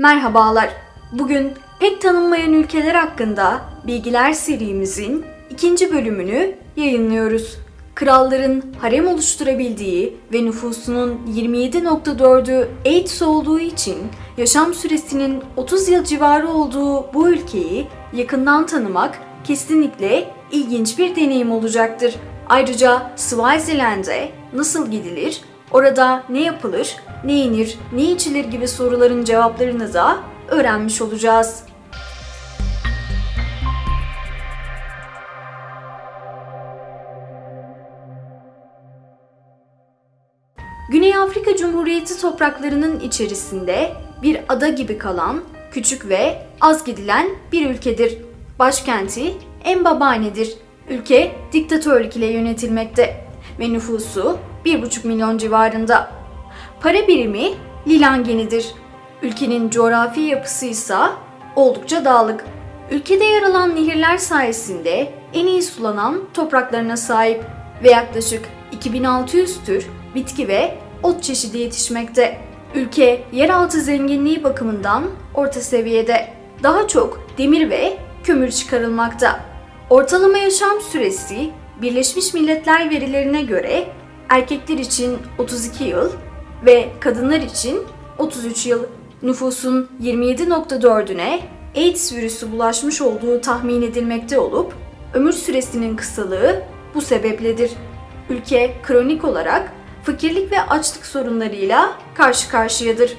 Merhabalar. Bugün pek tanınmayan ülkeler hakkında bilgiler serimizin ikinci bölümünü yayınlıyoruz. Kralların harem oluşturabildiği ve nüfusunun 27.4'ü AIDS olduğu için yaşam süresinin 30 yıl civarı olduğu bu ülkeyi yakından tanımak kesinlikle ilginç bir deneyim olacaktır. Ayrıca Swaziland'e nasıl gidilir, orada ne yapılır, ne yenir, ne içilir gibi soruların cevaplarını da öğrenmiş olacağız. Güney Afrika Cumhuriyeti topraklarının içerisinde bir ada gibi kalan, küçük ve az gidilen bir ülkedir. Başkenti Mbabane'dir. Ülke diktatörlük ile yönetilmekte ve nüfusu 1,5 milyon civarında. Para birimi Lilangenidir. Ülkenin coğrafi yapısı ise oldukça dağlık. Ülkede yer alan nehirler sayesinde en iyi sulanan topraklarına sahip ve yaklaşık 2600 tür bitki ve ot çeşidi yetişmekte. Ülke yeraltı zenginliği bakımından orta seviyede. Daha çok demir ve kömür çıkarılmakta. Ortalama yaşam süresi Birleşmiş Milletler verilerine göre erkekler için 32 yıl ve kadınlar için 33 yıl. Nüfusun 27.4'üne AIDS virüsü bulaşmış olduğu tahmin edilmekte olup ömür süresinin kısalığı bu sebepledir. Ülke kronik olarak fakirlik ve açlık sorunlarıyla karşı karşıyadır.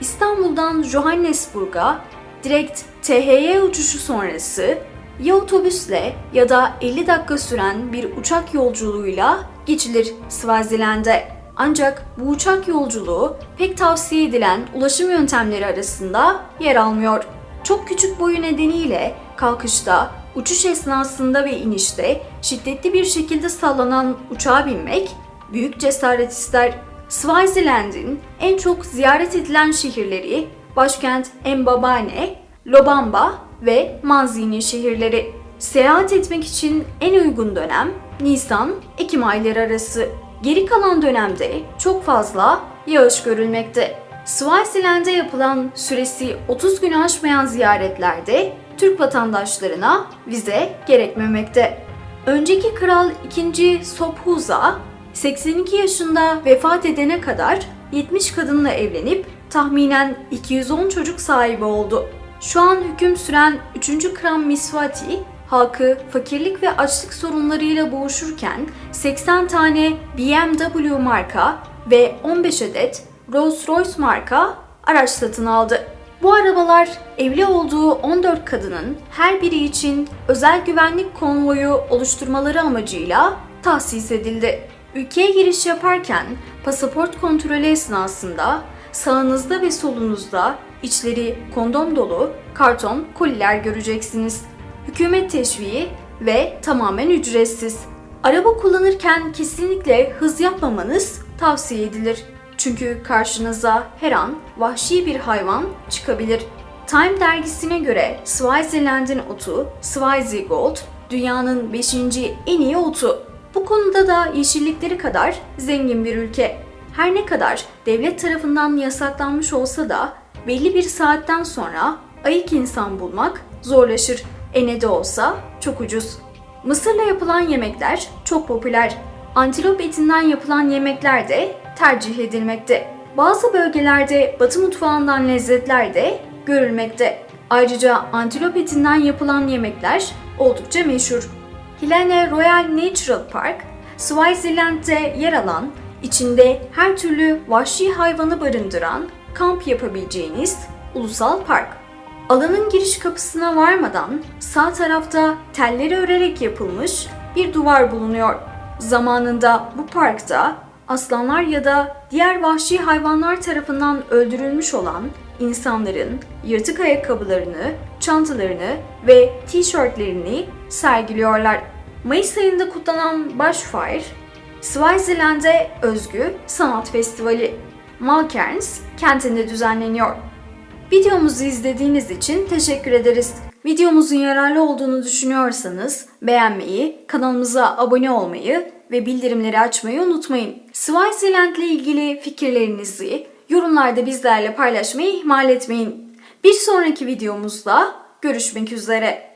İstanbul'dan Johannesburg'a direkt THY uçuşu sonrası ya otobüsle ya da 50 dakika süren bir uçak yolculuğuyla geçilir Swaziland'e. Ancak bu uçak yolculuğu pek tavsiye edilen ulaşım yöntemleri arasında yer almıyor. Çok küçük boyu nedeniyle kalkışta, uçuş esnasında ve inişte şiddetli bir şekilde sallanan uçağa binmek büyük cesaret ister. Swaziland'in en çok ziyaret edilen şehirleri başkent Mbabane, Lobamba ve Manzini şehirleri. Seyahat etmek için en uygun dönem Nisan-Ekim ayları arası. Geri kalan dönemde çok fazla yağış görülmekte. Swaziland'e yapılan süresi 30 günü aşmayan ziyaretlerde Türk vatandaşlarına vize gerekmemekte. Önceki kral 2. Sophuza 82 yaşında vefat edene kadar 70 kadınla evlenip tahminen 210 çocuk sahibi oldu. Şu an hüküm süren 3. Kral Miswati, halkı fakirlik ve açlık sorunlarıyla boğuşurken 80 tane BMW marka ve 15 adet Rolls-Royce marka araç satın aldı. Bu arabalar evli olduğu 14 kadının her biri için özel güvenlik konvoyu oluşturmaları amacıyla tahsis edildi. Ülkeye giriş yaparken pasaport kontrolü esnasında sağınızda ve solunuzda içleri kondom dolu karton koliler göreceksiniz. Hükümet teşviği ve tamamen ücretsiz. Araba kullanırken kesinlikle hız yapmamanız tavsiye edilir. Çünkü karşınıza her an vahşi bir hayvan çıkabilir. Time dergisine göre Swaziland'in otu Swazi Gold dünyanın 5. en iyi otu. Bu konuda da yeşillikleri kadar zengin bir ülke. Her ne kadar devlet tarafından yasaklanmış olsa da belli bir saatten sonra ayık insan bulmak zorlaşır. E ne de olsa çok ucuz. Mısırla yapılan yemekler çok popüler. Antilop etinden yapılan yemekler de tercih edilmekte. Bazı bölgelerde batı mutfağından lezzetler de görülmekte. Ayrıca antilop etinden yapılan yemekler oldukça meşhur. Hilene Royal Natural Park, Swaziland'de yer alan, içinde her türlü vahşi hayvanı barındıran kamp yapabileceğiniz ulusal park. Alanın giriş kapısına varmadan sağ tarafta telleri örerek yapılmış bir duvar bulunuyor. Zamanında bu parkta aslanlar ya da diğer vahşi hayvanlar tarafından öldürülmüş olan insanların yırtık ayakkabılarını, çantalarını ve tişörtlerini sergiliyorlar. Mayıs ayında kutlanan Bushfire, Swaziland'e özgü sanat festivali Malkerns kentinde düzenleniyor. Videomuzu izlediğiniz için teşekkür ederiz. Videomuzun yararlı olduğunu düşünüyorsanız beğenmeyi, kanalımıza abone olmayı ve bildirimleri açmayı unutmayın. Swaziland ile ilgili fikirlerinizi yorumlarda bizlerle paylaşmayı ihmal etmeyin. Bir sonraki videomuzda görüşmek üzere.